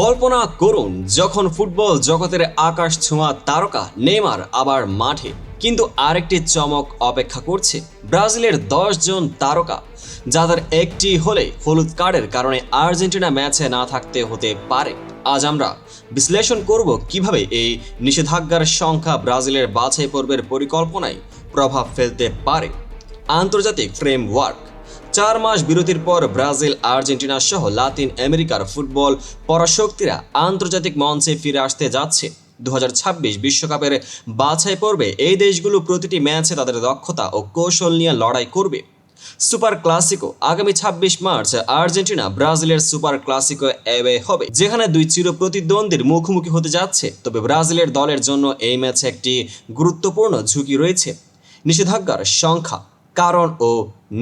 কল্পনা করুন, যখন ফুটবল জগতের আকাশ ছোঁয়া তারকা নেইমার আবার মাঠে, কিন্তু আরেকটি চমক অপেক্ষা করছে ব্রাজিলের জন তারকা, যাদের একটি হলে হলুদ কার্ডের কারণে আর্জেন্টিনা ম্যাচে না থাকতে হতে পারে। আজ আমরা বিশ্লেষণ করব কীভাবে এই নিষেধাজ্ঞার সংখ্যা ব্রাজিলের বাছাই পর্বের পরিকল্পনায় প্রভাব ফেলতে পারে। আন্তর্জাতিক ফ্রেমওয়ার্ক। চার মাস বিরতির পর ব্রাজিল, আর্জেন্টিনা সহ লাতিন আমেরিকার ফুটবল পরাশক্তিরা আন্তর্জাতিক মঞ্চে ফিরে আসতে যাচ্ছে। দু বিশ্বকাপের বাছাই পর্বে এই দেশগুলো প্রতিটি ম্যাচে তাদের দক্ষতা ও কৌশল নিয়ে লড়াই করবে। সুপার ক্লাসিকো আগামী ২৬ মার্চ আর্জেন্টিনা, ব্রাজিলের সুপার ক্লাসিকো অ্যাওয়ে হবে, যেখানে দুই চির প্রতিদ্বন্দ্বীর মুখোমুখি হতে যাচ্ছে। তবে ব্রাজিলের দলের জন্য এই ম্যাচে একটি গুরুত্বপূর্ণ ঝুঁকি রয়েছে। নিষেধাজ্ঞার সংখ্যা, কারণ ও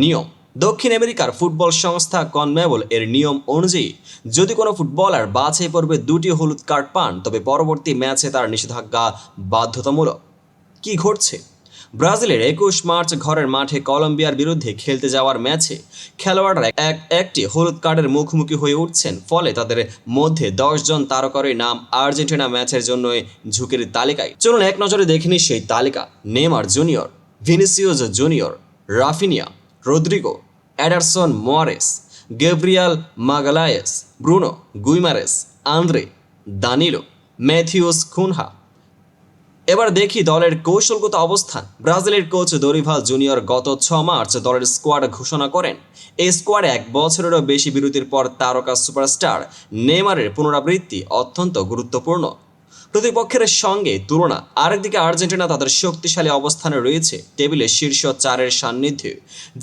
নিয়ম। দক্ষিণ আমেরিকার ফুটবল সংস্থা কনমেবল এর নিয়ম অনুযায়ী, যদি কোনো ফুটবলার বাছাই পর্বে দুটি হলুদ কার্ড পান, তবে পরবর্তী ম্যাচে তার নিষেধাজ্ঞা বাধ্যতামূলক। কি ঘটছে? ব্রাজিলের একুশ মার্চ ঘরের মাঠে কলম্বিয়ার বিরুদ্ধে খেলতে যাওয়ার ম্যাচে খেলোয়াড়রা এক, একটি হলুদ কার্ডের মুখোমুখি হয়ে উঠছেন, ফলে তাদের মধ্যে দশজন তারকারই নাম আর্জেন্টিনা ম্যাচের জন্য ঝুঁকির তালিকায়। চলুন এক নজরে দেখে নিই সেই তালিকা। Neymar junior Vinicius junior, Raphinha, Rodrygo Ederson Moraes, Gabriel Magalhaes, Bruno Guimaraes, Andre Danilo, Matheus Cunha. এবার দেখি দলের কৌশলগত অবস্থান। ব্রাজিলের কোচ দরিভাল জুনিয়র গত ছ মার্চ দলের স্কোয়াড ঘোষণা করেন। এই স্কোয়াডে এক বছরেরও বেশি বিরতির পর তারকা সুপারস্টার নেইমারের পুনরাবৃত্তি অত্যন্ত গুরুত্বপূর্ণ। প্রতিপক্ষের সঙ্গে তুলনা। আরেকদিকে আর্জেন্টিনা তাদের শক্তিশালী অবস্থানে রয়েছে। টেবিলে শীর্ষ চারের সান্নিধ্যে,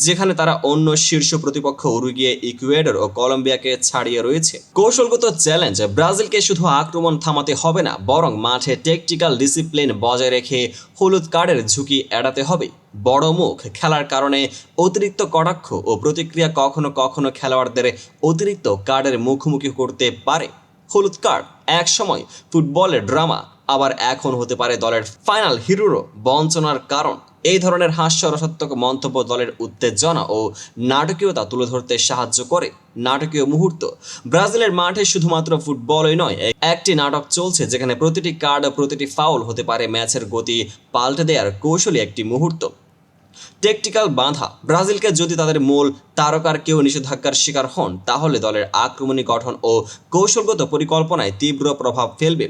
যেখানে তারা অন্য শীর্ষ প্রতিপক্ষ উরুগিয়ে, ইকুয়েডর ও কলম্বিয়াকে ছাড়িয়ে রয়েছে। কৌশলগত চ্যালেঞ্জ, ব্রাজিলকে শুধু আক্রমণ থামাতে হবে না, বরং মাঠে টেকটিক্যাল ডিসিপ্লিন বজায় রেখে হলুদ কার্ডের ঝুঁকি এড়াতে হবে। বড় মুখ খেলার কারণে অতিরিক্ত কটাক্ষ ও প্রতিক্রিয়া কখনো কখনো খেলোয়াড়দের অতিরিক্ত কার্ডের মুখোমুখি করতে পারে। হলুদ কার্ড এক সময় ফুটবলের ড্রামা, আবার এখন হতে পারে দলের ফাইনাল হিরোরও বঞ্চনার কারণ। এই ধরনের হাস্যরসাত্মক মন্তব্য দলের উত্তেজনা ও নাটকীয়তা তুলে ধরতে সাহায্য করে। নাটকীয় মুহূর্ত, ব্রাজিলের মাঠে শুধুমাত্র ফুটবলই নয় একটি নাটক চলছে যেখানে প্রতিটি কার্ড ও প্রতিটি ফাউল হতে পারে ম্যাচের গতি পাল্টে দেওয়ার কৌশলী একটি মুহূর্ত। টেকটিক্যাল বাঁধা। ব্রাজিলকে যদি তাদের মূল তারকার কেউ নিষেধাজ্ঞার শিকার হন, তাহলে দলের আক্রমণী গঠন ও কৌশলগত পরিকল্পনায় তীব্র প্রভাব ফেলবে।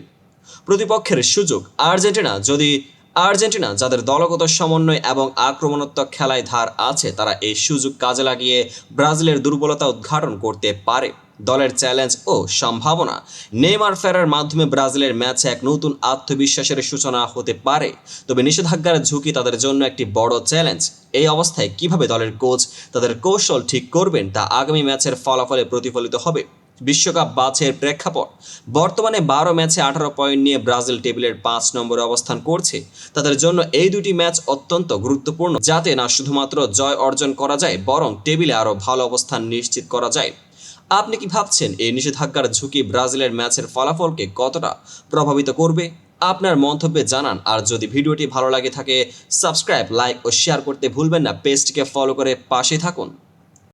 প্রতিপক্ষের সুযোগ, আর্জেন্টিনা যদি আর্জেন্টিনা, যাদের দলগত সমন্বয় এবং আক্রমণাত্মক খেলায় ধার আছে, তারা এই সুযোগ কাজে লাগিয়ে ব্রাজিলের দুর্বলতা উদ্ঘাটন করতে পারে। দলের চ্যালেঞ্জ ও সম্ভাবনা। নেইমার ফেরার মাধ্যমে ব্রাজিলের ম্যাচে এক নতুন আত্মবিশ্বাসের সূচনা হতে পারে। তবে নিষেধাজ্ঞার ঝুঁকি তাদের জন্য একটি বড় চ্যালেঞ্জ। এই অবস্থায় কীভাবে দলের কোচ তাদের কৌশল ঠিক করবেন তা আগামী ম্যাচের ফলাফলে প্রতিফলিত হবে। বিশ্বকাপ বাছের প্রেক্ষাপট। বর্তমানে বারো ম্যাচে আঠারো পয়েন্ট নিয়ে ব্রাজিল টেবিলের পাঁচ নম্বরে অবস্থান করছে। তাদের জন্য এই দুটি ম্যাচ অত্যন্ত গুরুত্বপূর্ণ। যাতে না শুধুমাত্র জয় অর্জন করা যায়, বরং টেবিলে আরও ভালো অবস্থান নিশ্চিত করা যায়। আপনি কি ভাবছেন এই নিষেধাজ্ঞার ঝুঁকি ব্রাজিলের ম্যাচের ফলাফলকে কতটা প্রভাবিত করবে? আপনার মন্তব্যে জানান। আর যদি ভিডিওটি ভালো লাগে থাকে, সাবস্ক্রাইব, লাইক ও শেয়ার করতে ভুলবেন না। পেজটিকে ফলো করে পাশে থাকুন।